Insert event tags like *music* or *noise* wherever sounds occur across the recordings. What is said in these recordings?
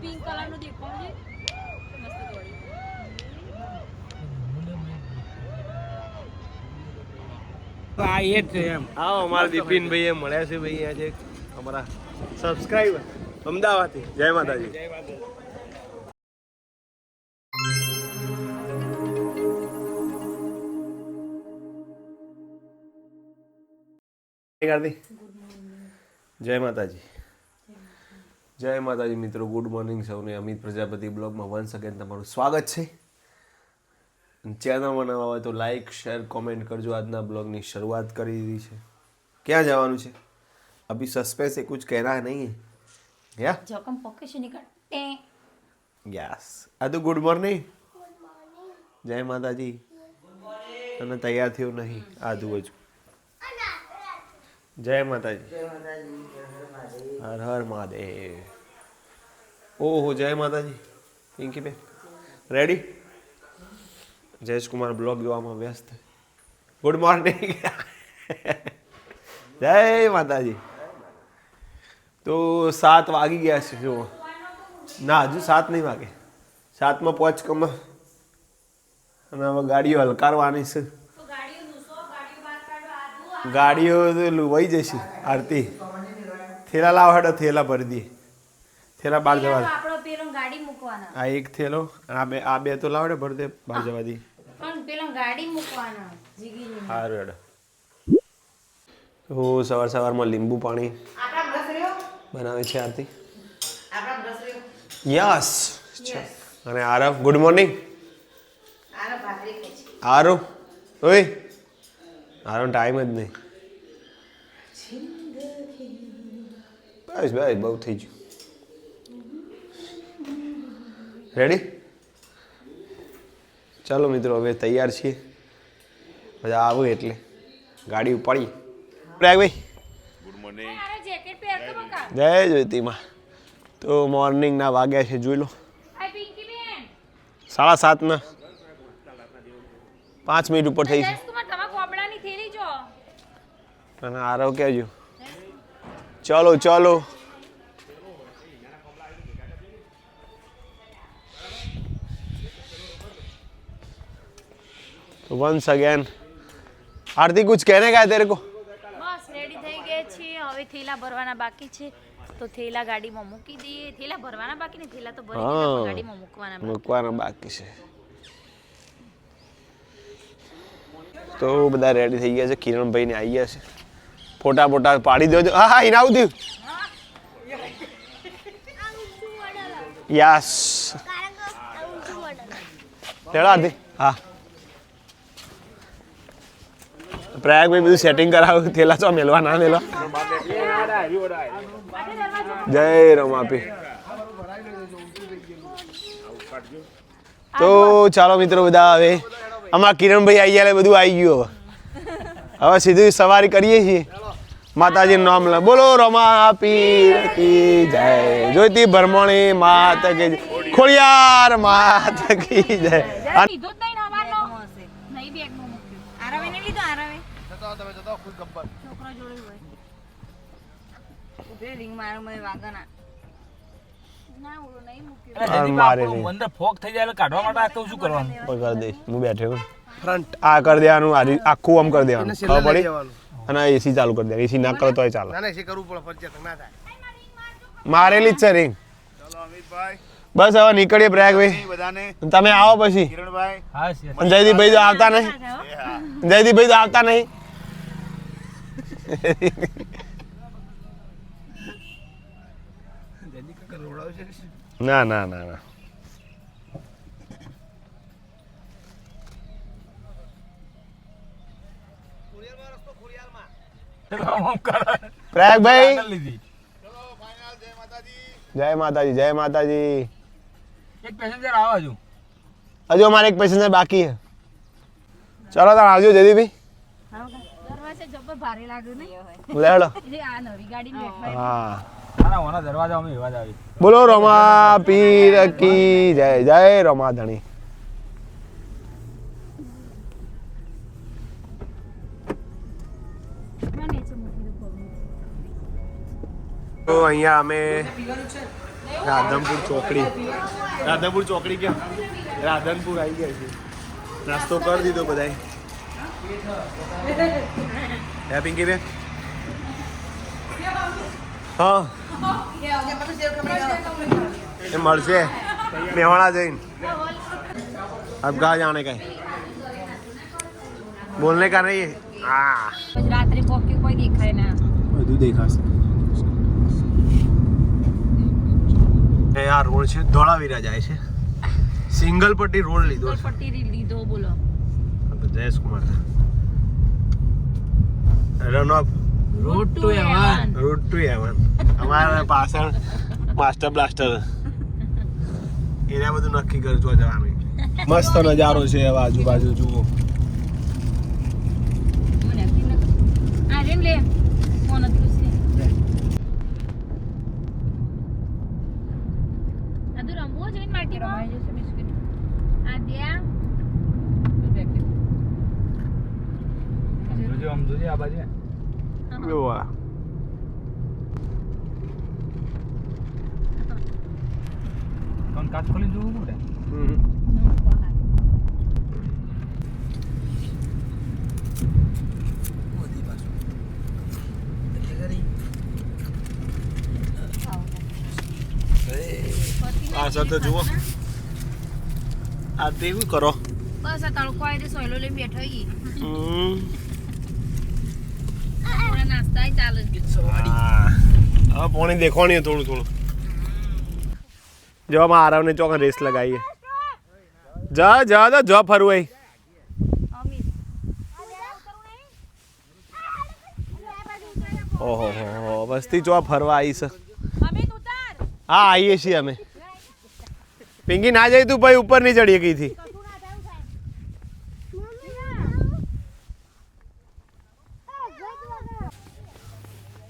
Pink કલરનું દેખાવ છે મસ્ત દોડી આ એ છે એમ. હા અમારા દીપિનભાઈ એ મળ્યા છે ભાઈ આજે અમારા સબસ્ક્રાઈબર અમદાવાદથી. જય માતાજી. જય માતાજી. જય માતાજી. જય માતાજી મિત્રો ગુડ મોર્નિંગ સૌને. અમિત પ્રજાપતિ બ્લોગમાં વન્સ અગેન તમારું સ્વાગત છે. ચેનલ બનાવવા હોય તો લાઈક શેર કોમેન્ટ કરજો. આજના બ્લોગની શરૂઆત કરી દીધી છે. ક્યાં જવાનું છે? અભી સસ્પેન્સ એ કુછ કહેના નહીં. યા જોકમ પોકે છે નીકળ. યસ. આ તો ગુડ મોર્નિંગ જય માતાજી. તમે તૈયાર થયો નહીં? આદુ હજુ જય માતાજી. હર હર મહાદેવ ઓહો જય માતાજી પિંકી બેન રેડી જયેશ કુમાર બ્લોગ જોવામાં વ્યસ્ત ગુડ મોર્નિંગ *laughs* જય માતાજી। તો સાત વાગી ગયા છે જુઓ. ના હજુ સાત નહીં વાગે. સાતમાં પહોંચ કમ. અને હવે ગાડીઓ હલકારવાની છે. ગાડીઓ વહી લુવાઈ જશે આરતી. થેલા લાવ હેડો થેલા ભરી દઈએ. થેલા બહાર જવા દે. આપણો પેલો ગાડી મૂકવાના. આ એક થેલો આ બે આ બે તો લાવડે ભરી દે બહાર જવા દે પણ પેલો ગાડી મૂકવાના જીગીની. સારું હેડો. હું સવાર સવારમાં લીંબુ પાણી બનાવે છે આરતી. યસ. અને આરવ ગુડ મોર્નિંગ. આરવ ઓય. આરવ ટાઈમ જ નહીં. બસ ભાઈ બહુ થઈ ગયું. રેડી ચાલો મિત્રો હવે તૈયાર છીએ. બધા આવું એટલે. ગાડી ઉપાડી જેકેટ પહેર તો બકા. જય જ્યોતિમાં. તો મોર્નિંગના વાગ્યા છે જોઈ લો. હાય પિંકી બેન સાડા સાતના. પાંચ મિનિટ ઉપર થઈ છે જયેશ કુમાર તમારા કોબડાની થેલી જો. અને આરવ કહેજો. ચલો ચલો तो वंस अगेन आरती कुछ कहने का है तेरे को બસ રેડી થઈ ગયા છીએ હવે થેલા ભરવાના બાકી છે તો થેલા ગાડીમાં મૂકી દઈએ થેલા ભરવાના બાકી ને થેલા તો ભરી દીધા હા. પણ ગાડીમાં મૂકવાના બાકી. મૂકવાના બાકી છે તો બધા રેડી થઈ ગયા છે કિરણભાઈ ને આવી ગયા છે ફોટા ફોટા પાડી દેજો. હા હા એને આવું થયું યસ. લેડો દે હા. પ્રયાગ ભાઈ બધું સેટિંગ કરાવું. થેલા છો મેલવા ના મેલવા જય રમાપી. તો ચાલો મિત્રો બધા હવે અમારા કિરણભાઈ આવી ગયા બધું આવી ગયું હવે. હવે સીધું સવારી કરીએ છીએ. માતાજીનું નામ લે. બોલો રમા પીર કી જય. જોઈતી ભરમણી માત કે ખોળિયાર ખોડિયાર માત કી જય. ફ્રન્ટ. આ કરી દેવાનું આખું આમ કરી દેવાનું. ખબર પડી? અને એસી ચાલુ કરી દે. એસી ના કરો તોય ચાલે. ના ના એસી કરવું પડે ફરજિયાત ના થાય. મારેલી જ છે રિંગ ચલો અમિતભાઈ. બસ હવે નીકળીએ પ્રયાગભાઈ બધાને. તમે આવો પછી. કિરણભાઈ. હા છે. અને જયદીપભાઈ તો આવતા નહીં. જયદીપભાઈ તો આવતા નહીં. ના ના ના ના. પ્રયાગભાઈ જય માતાજી જય માતાજી. એક પેસેન્જર આવા હજુ હજુ અમારે એક પેસેન્જર બાકી છે. ચલો તાર આવજો જયદીપભાઈ જ બોલો રમા પીર કી જય જય રમા ધણી. તો અહીંયા અમે રાધનપુર ચોકડી. રાધનપુર ચોકડી ક્યાં? રાધનપુર આવી ગયા છે નાસ્તો કરી દીધો બધાએ. હે પિંકી બેન? હા. એ મળશે. મેવાડા જઈને. અબ ગા જાણે કઈ. બોલને કા નહીં? હા. રાત્રે કોઈ દેખાય ના. બધું દેખાશે. એ આ રોડ છે ધોળાવીરા જાય છે. સિંગલ પટ્ટી રોડ લીધો પટ્ટી લીધો બોલો. Jayesh Kumar run of road to heaven route to heaven અમારા પાછળ માસ્ટર બ્લાસ્ટર એને બધું નક્કી કરજો જવાનું મસ્ત નજારો છે આજુબાજુ જુઓ મને આપી નાખ. આ રેમ લે ફોન હતું છે આ તો રમવો છે ને માટીમાં રમાઈ જશે બિસ્કિટ આ દ્યા જોજો આમ જોજે આ બાજુ જોવા કોણ કાચ ખોલી જોવું પડે તો જુઓ. આ તેવું કરો? બસ આ તડકો આવી તો સોયલો લઈને બેઠો ઈ. નાસ્તા ચાલે. હા. હવે પાણી દેખવાની થોડું થોડું. જો આમાં આરવને ચોક રેસ લગાવીએ. જા જા જા જો ફરવું ઓહો હો હો વસ્તી જો ફરવા આવી છે. હા આવીએ છીએ અમે. પિંકી ના જઈ તું ભાઈ ઉપર નહીં ચડી ગઈ થી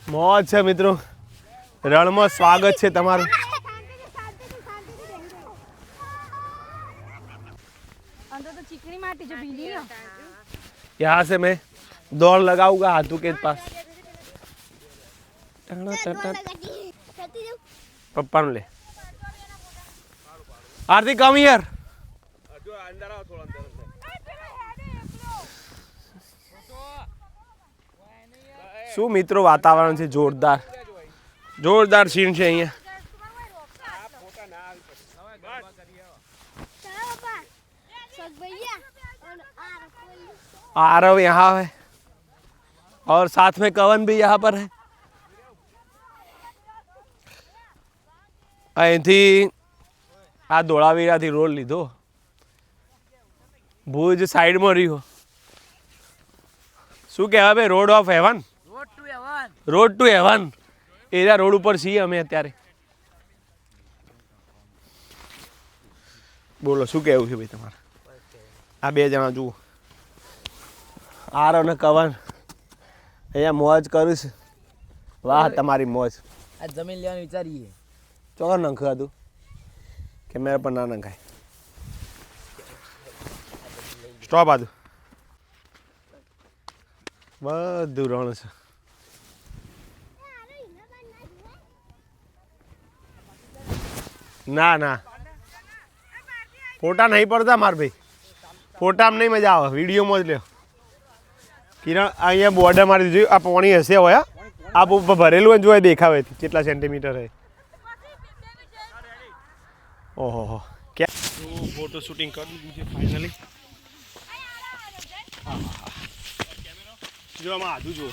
મોજ છે મિત્રો રણમાં સ્વાગત છે તમારું અંદર તો ચીકણી માટી છે ભીલી ના यहाँ से मैं दौड़ लगाऊंगा हाथों के पास पप्पा ने ले आरती कम યાર શું મિત્રો વાતાવરણ છે જોરદાર જોરદાર સીન છે અહીંયા आरव यहाँ है और साथ में कवन भी यहाँ पर है અહીંથી આ ધોળાવીરાથી રોડ લીધો. ભુજ સાઈડમાં રહ્યો. શું કહેવાય ભાઈ road of heaven? Road to heaven. Road to heaven. Area road ઉપર છીએ અમે અત્યારે. બોલો શું કહેવું છે ભાઈ તમારે? આ બે જણા જુઓ. આરો અને કવન. અહીંયા મોજ કરું છું વાહ તમારી મોજ. આ જમીન લેવાનું વિચારીએ. ચોકર નંખાતું કેમેરા પર ના નંખાય. સ્ટોપ આજુ. બધું રણ છે. ના ના. ફોટા નહીં પડતા માર ભાઈ. ફોટામાં નહીં મજા આવે. વિડીયોમાં જ લ્યો. કિરણ, અહીંયા બોર્ડર મારી દીધું. આ પાણી હશે હોય આ ભરેલું હોય જોઈ દેખાવે કેટલા સેન્ટીમીટર હે. ઓહો ક્યાં? ફોટો શૂટિંગ કરી દીધું છે ફાઇનલી જો આમાં આધું જો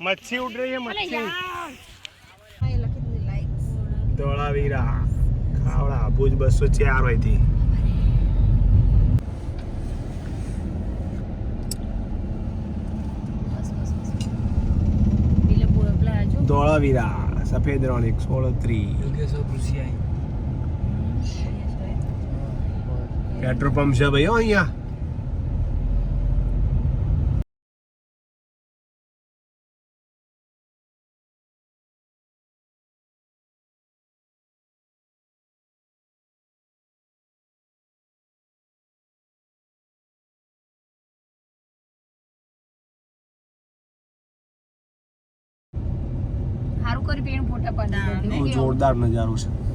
મચ્છી ઉડ રહી હે મચ્છી દોડાવી રહ્યા ખાવડા ભુજ બસો ચાર હોયથી પેલા બોલ પેલા જો ધોળાવીરા સફેદ રણ એકસો અડત્રીસ પેટ્રોલ પંપ છે ભાઈ અહીંયા. જોરદાર નજારો છે.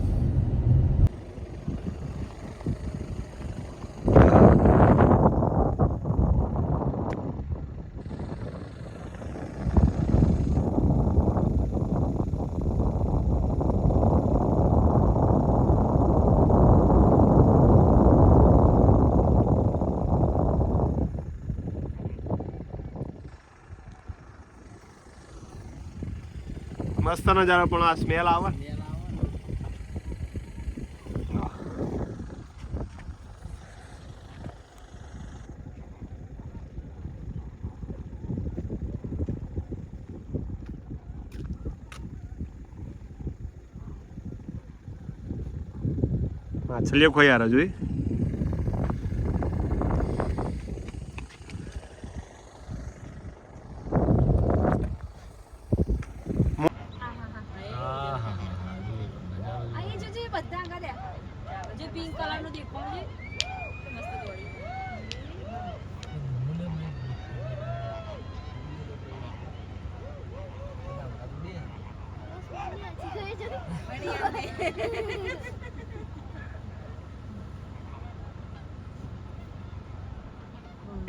મસ્ત નજારો પણ આ સ્મેલ આવે. માછલીઓ કોઈ યાર જોઈ અહીંયા જોજે બધા કર્યા જે પિંક કલરનું દેખાવ છે મસ્ત દોડી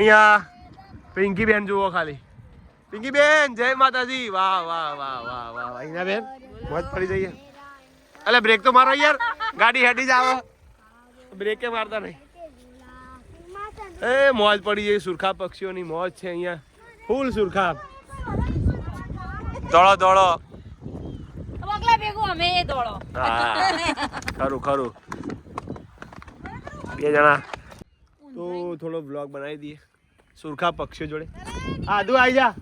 અહીંયા પિંકી બેન જુઓ ખાલી. પિંકી બેન જય માતાજી. વાહ વાહ વાહ વાહ વાહ અહીંયા બેન મોજ પડી જઈએ. અલે બ્રેક તો મારો યાર. ગાડી હેડી જાવ બ્રેક કે મારતા નહીં. એ મોજ પડી જઈ સુરખા પક્ષીઓની મોજ છે અહીંયા. ફૂલ સુરખા દોડો દોડો. ખરું ખરું. બે જણા. તો થોડો બ્લોગ બનાવી દઈએ. સુરખા પક્ષીઓ જોડે. આદુ આવી જા.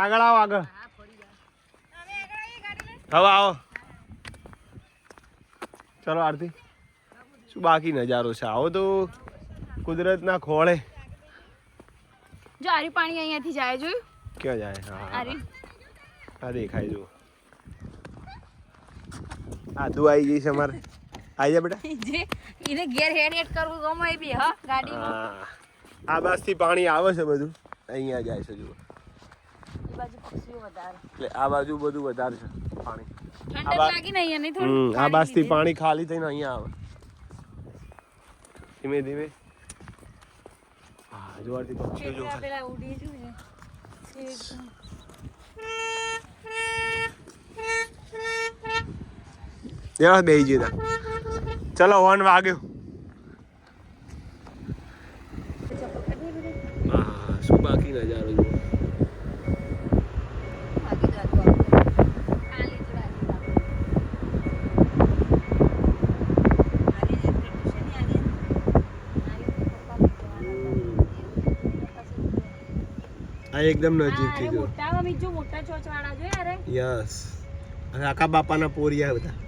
આગળ આવો આગળ. હવે આવો. ચલો આરતી. શું બાકી નજારો છે? આવો તો કુદરતના ખોળે. જો આરી પાણી અહીંયાથી જાય જોયું? ક્યાં જાય? હા, હા. દેખાય જો આદુ આવી ગઈ છે અમારે. આવી જા બેટા. એને ઘેર હેડ હેડ કરવું ગમે બી હા ગાડીમાં. આ બાજુથી પાણી આવે છે બધું. અહીંયા જાય છે જુઓ. એટલે આ બાજુ બધું વધારે છે પાણી. આ બાજુથી પાણી ખાલી થઈને અહીંયા આવે. ધીમે ધીમે. જોવાથી પક્ષીઓ જો દેવા બેસી જતા ચલો વન વાગ્યો હા શું બાકી નજારો જુઓ આ એકદમ નજીકથી જો મોટા ચોચવાળા અરે યસ. અને આખા બાપાના પોરિયા બધા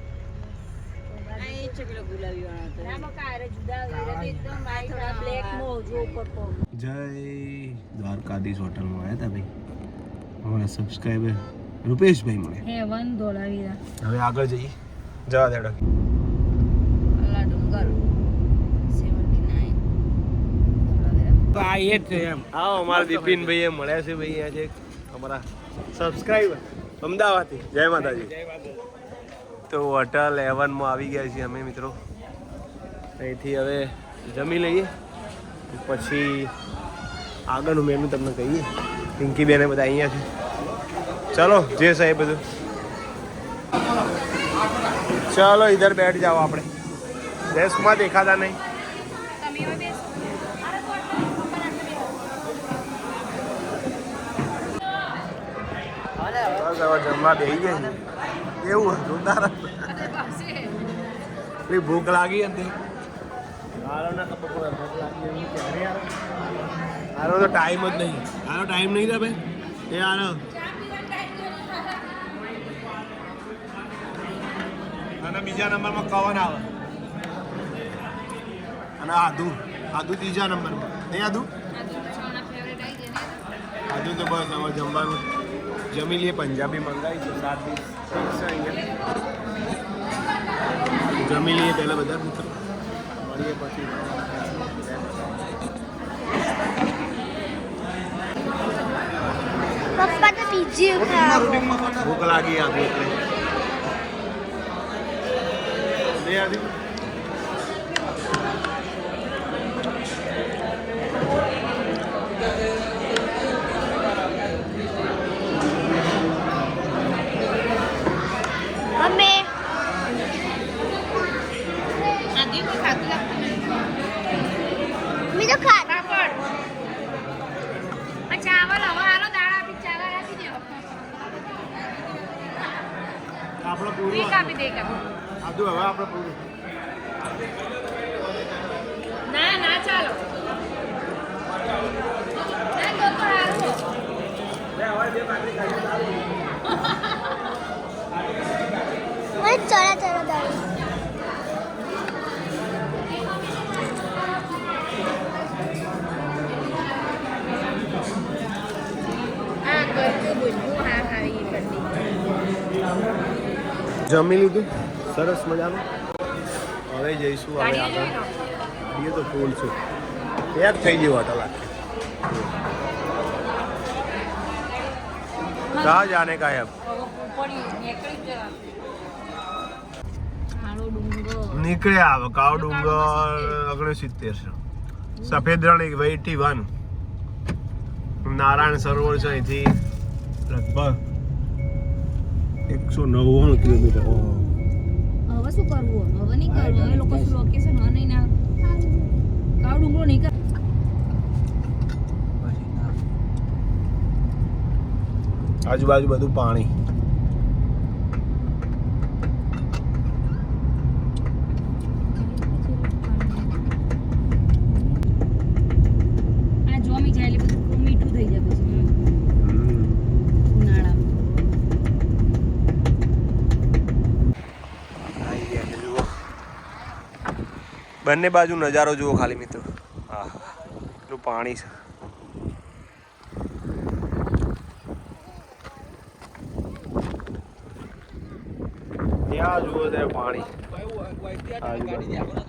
જય દ્વારકાધીશ હોટલમાં આવ્યા હતા ભાઈ. અમારા સબસ્ક્રાઈબર રૂપેશભાઈ મળે. હેવન ધોળાવીરા હવે આગળ જઈએ. જવા દેડો અલા ડુંગર. 79 આ એ જ છે એમ. આવો અમારા દીપિનભાઈ એ મળ્યા છે ભાઈ આજે અમારા સબસ્ક્રાઈબર અમદાવાદથી. જય માતાજી. તો હોટલ એવનમાં આવી ગયા છીએ અમે મિત્રો. અહીંથી હવે જમી લઈએ. પછી આગળનું મેનુ તમને કહીએ. પિંકી બેને બધા અહીંયા છે. ચલો જે સાહેબ બધું. ચાલો ઇધર બેઠ જાઓ આપણે. ડેસ્કમાં દેખાતા નહીં. જમવા બેસી ગયા એવું તારા હતી? પડે ભૂખ લાગી હતી. હારો તો ટાઈમ જ નહીં. આનો ટાઈમ નહીં થાય ભાઈ. એ હારો. અને બીજા નંબરમાં કવન આવે. અને આદુ. આદુ ત્રીજા નંબરમાં. નહીં આદુ? આદુ તો બસ હવે જમવાનું. જમી લઈએ પંજાબી મંગાવી છે સાત છે અહીંયા જમી લઈએ પહેલાં બધા મિત્રો. મળીએ પછી. પપ્પા તો ભૂખ લાગી એટલે નહીં આવી મમ્મી મેં તો ખાધા આ ચાવલ હવે હાલો દાળ આપી ચાવલ આપી દો આપણે પૂરું એક આપી દે એક આપી દે. આદુ હવે આપણે પૂરું. ના ના ચાલો. એ કરી જમી લીધું? સરસ મજાનું. હવે જઈશું હવે આગળ. એ તો ફૂલ છું. પેક થઈ ગયું હોટલ આખી કા જાને કાયબ નીકળ્યા આવે કાળો ડુંગર ઓગણસિત્તેર સફેદ રણ એક વેટી વન. નારાયણ સરોવર છે અહીંથી લગભગ એકસો નવ્વાણું કિલોમીટર. હવે શું કરવું? હવે નહીં કરવું. હવે લોકો શું લોકેશન હવે નહીં ના કાળો ડુંગળો નહીં કર આજુબાજુ બધું પાણી આ જોમી જાય એટલે બધું મીઠું થઈ જાય પછી ઉનાળામાં આવી ગયા છે જુઓ બંને બાજુ નજારો જુઓ ખાલી મિત્રો. હા એટલું પાણી છે. ત્યાં જુઓ ત્યાં પાણી આજુબાજુ.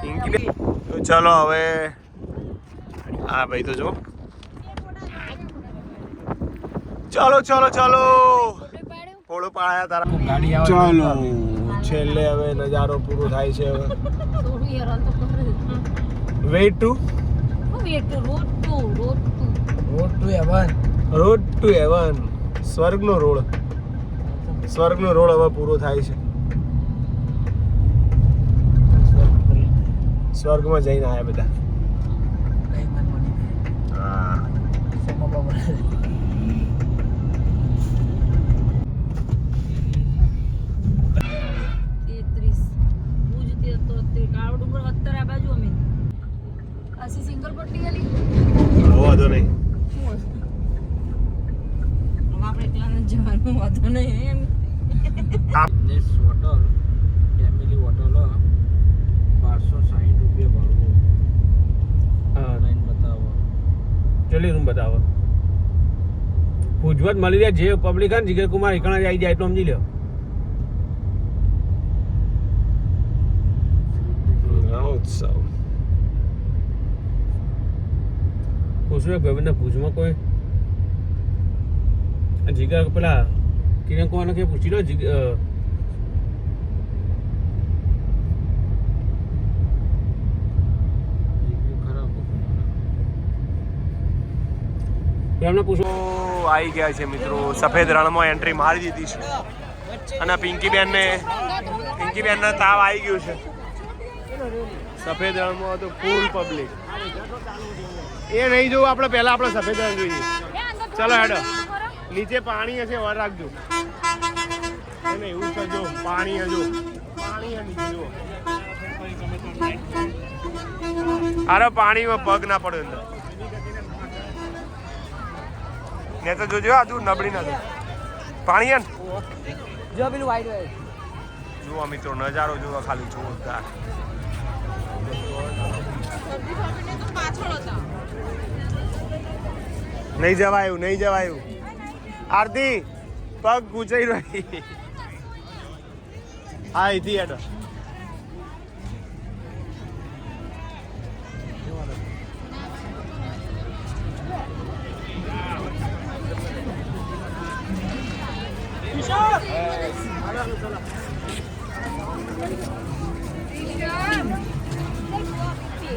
પિંકી તો ચલો હવે હા ભાઈ તો જો. ચલો ચલો ચલો. ફોટો પાડ્યા તારા. ગાડી આવે ચલો. છેલ્લે હવે નજારો પૂરો થાય છે હવે. Wait to wait road to road to road to heaven road. To heaven સ્વર્ગનો road સ્વર્ગનો રોડ હવે પૂરો થાય છે સ્વર્ગમાં જઈને આવ્યા બધા કઈ મન મની હા સમા બાબા તેત્રીસ ભુજ તેતોતેર કાળો ડુંગર અત્તર આ બાજુ અમે અસી સિંગલ પટ્ટી ગયેલી જઈને આવ્યા બધા. આપણે એકલાને જવાનું વાંધો નહીં એમ નેક્સ્ટ હોટલ ફેમિલી હોટલ બારસો રૂપિયા ભાડું ઓનલાઈન બતાવો. ચલી રૂમ બતાવો? ભુજવત મળી જાય જે પબ્લિક ને જીગર કુમાર એકણા આવી જાય એટલું સમજી લ્યો. ઉત્સવ. પૂછવું ભાઈ ભુજમાં કોઈ? જીગર પેલા કિરણ કુમારને કે પૂછી લો એમને પૂછો. આવી ગયા છે મિત્રો. સફેદ રણમાં એન્ટ્રી મારી દીધી છે. અને પિંકી બેનને પિંકી બેનને તાવ આવી ગયું છે. સફેદ રણમાં તો ફૂલ પબ્લિક એ નહીં જોવું, આપણે પહેલા આપણે સફેદ રણ જોઈએ. ચલો હેડો. નીચે પાણી હશે વાર રાખજો. એને એવું છે, જો, પાણી હજુ. પાણી નીચે અરે, પાણીમાં પગ ના પડે અંદર. ને તો જોજો આ દૂર નબળી નથી. પાણી ને જો પેલું વાઈટ વાઈટ જુઓ મિત્રો નજારો જુઓ ખાલી જોરદાર. નહીં જવાયું નહીં જવાયું. આરતી પગ ગુચાઈ રહી. હા અહીંથી હેડો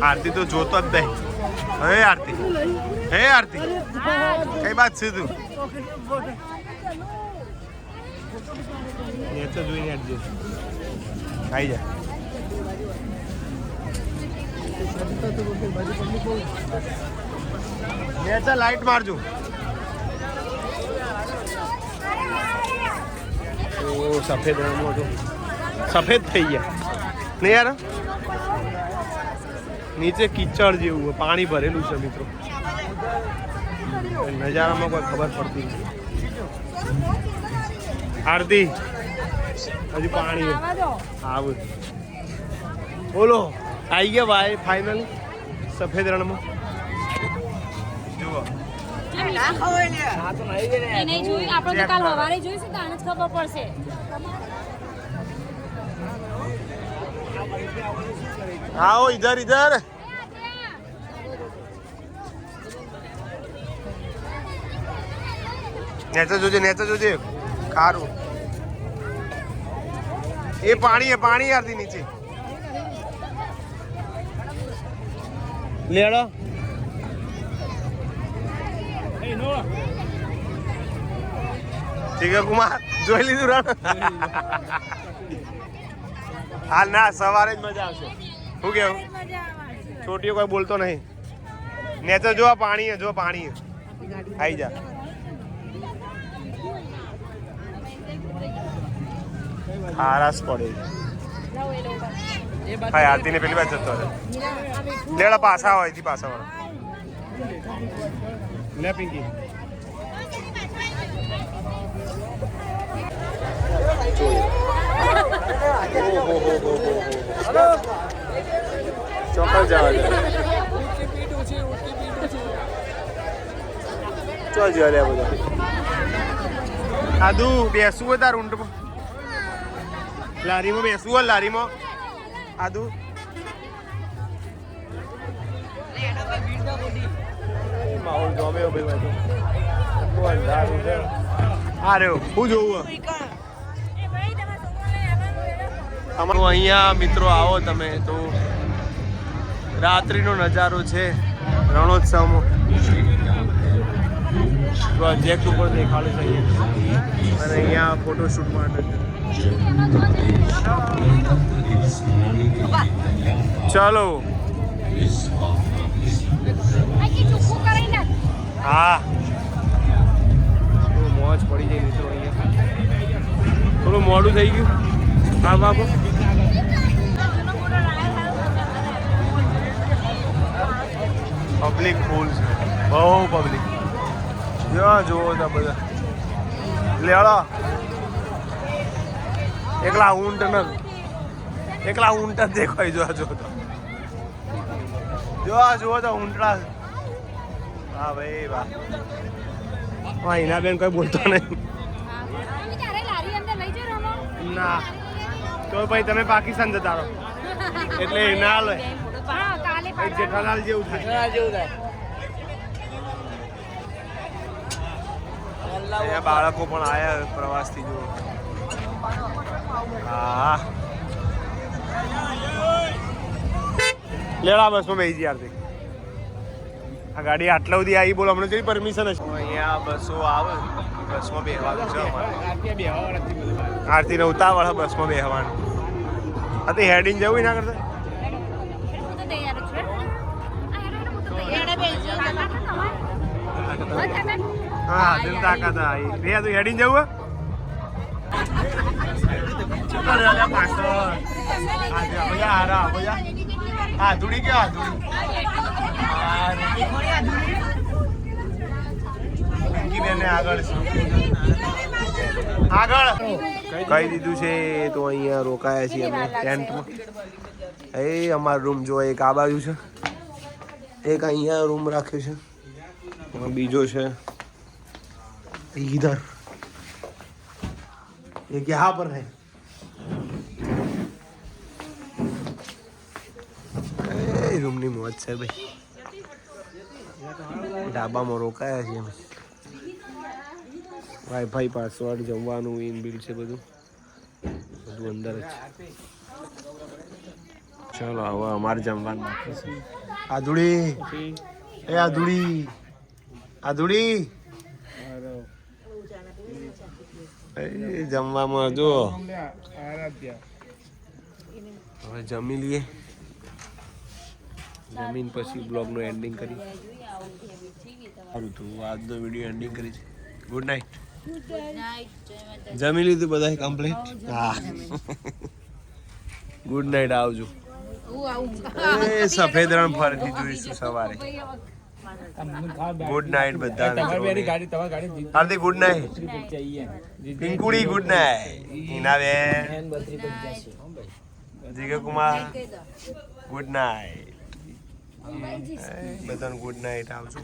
આરતી તો જોતો જ નહીં. હે આરતી? હે આરતી? કઈ વાત છે તું? તો જોઈને હટજે આવી જા. Nature light મારજો. ઓ સફેદ રંગનો તો સફેદ થઈ ગયા. નહીં યાર? નીચે કિચડ જેવું પાણી ભરેલું છે મિત્રો. નજારામાં કોઈ ખબર પડતી નથી. આરતી હજુ પાણી. આવું બોલો આવી ગયા ભાઈ ફાઇનલ સફેદ રણમાં? નહીં જોયું આપણે તો કાલ સવારે જોઈશું તો આને જ ખબર પડશે आओ इधर इधर નેચે જોજે નેચે જોજે ખારું એ પાણી એ પાણી યારથી નીચે લેડો ઠીક કુમાર. જોઈ લીધું રણ? હાલ ના, સવારે જ મજા આવશે. શું કેવું? છોટીઓ કોઈ બોલતો નહીં. ને તો જો પાણી જો પાણી આવી જા. હારાસ પડે. હા આરતી ને પેલી બાજુ જતો રહે. લેડા પાછા હોયથી પાછા વાળા લે પિંકી. ચોક્કસ જવા દે. ચો જવા દે બધા. આદુ બેસવું તાર ઊંટ લારીમાં બેસવું લારીમાં. આદુ માહોલ રહ્યો. હું જોવું અમારું અહીંયા મિત્રો આવો તમે તો. રાત્રિનો નજારો છે રણોત્સવમાં પ્રોજેક્ટ ઉપર દેખાડે છે અને અહીંયા ફોટોશૂટ માટે. ચાલો. હા. મોજ પડી જાય મિત્રો અહીંયા. થોડું મોડું થઈ ગયું. હા બાપુ પબ્લિક ફૂલ છે. બહુ પબ્લિક જો જુઓ ત્યાં બધા? લેડો. એકલા ઊંટ ન એકલા ઊંટ જ દેખાય જોવા જુઓ તો. જો જુઓ તો ઊંટડા. હા ભાઈ વાહ હા હિનાબેન કોઈ બોલતો નહીં. ના. તો ભાઈ તમે પાકિસ્તાન જતા રહો. એટલે ના લે જેઠાલાલ જેવું થાય. જેવું થાય. બાળકો પણ આયા પ્રવાસથી જો હા. લેડા બસમાં બેસી આરતી આ ગાડી આટલા સુધી આવી બોલો હમણાં જેવી પરમિશન હશે. અહીંયા બસો આવે. બસમાં બેહવાનું છે અમારે. આરતી ને ઉતાવળ બસમાં બેહવાનું. આ તો હેડિંગ જવું ના કરતા. હા દિલ તાકાત આવી. રે તું હેડિંગ જવું હા, ધૂળી કયો આગળ આગળ. કહી દીધું છે, તો અહીંયા રોકાયા છીએ અમે ટેન્ટમાં. એ અમારો રૂમ જો એક આ બાજુ છે. એક અહીંયા રૂમ રાખ્યો છે. બીજો છે ઈધર. એ ક્યાં પર નહીં એ રૂમની મોજ છે ભાઈ. ઢાબામાં રોકાયા છીએ અમે. વાઈફાઈ પાસવર્ડ જમવાનું ઇન બિલ છે બધું. બધું અંદર જ છે. ચાલો, હવે અમારે જમવાનું બાકી છે. આધુડી એ આધુડી આધુડી જમવામાં જો હવે જમી લઈએ. જમીન પછી બ્લોગનું એન્ડિંગ કરી સારું તો આજનો વીડિયો એન્ડિંગ કરી છે ગુડ નાઇટ જમી લીધું બધા કમ્પ્લીટ હા. ગુડ નાઇટ આવજો. એ સફેદ રણ ફરીથી જોઈશું સવારે. ગુડ નાઇટ બધા ગાડી તમારી Hardik good night પિંકુડી good night Hina ben. Jigar Kumar. Good night બધાને ગુડ નાઇટ આવજો.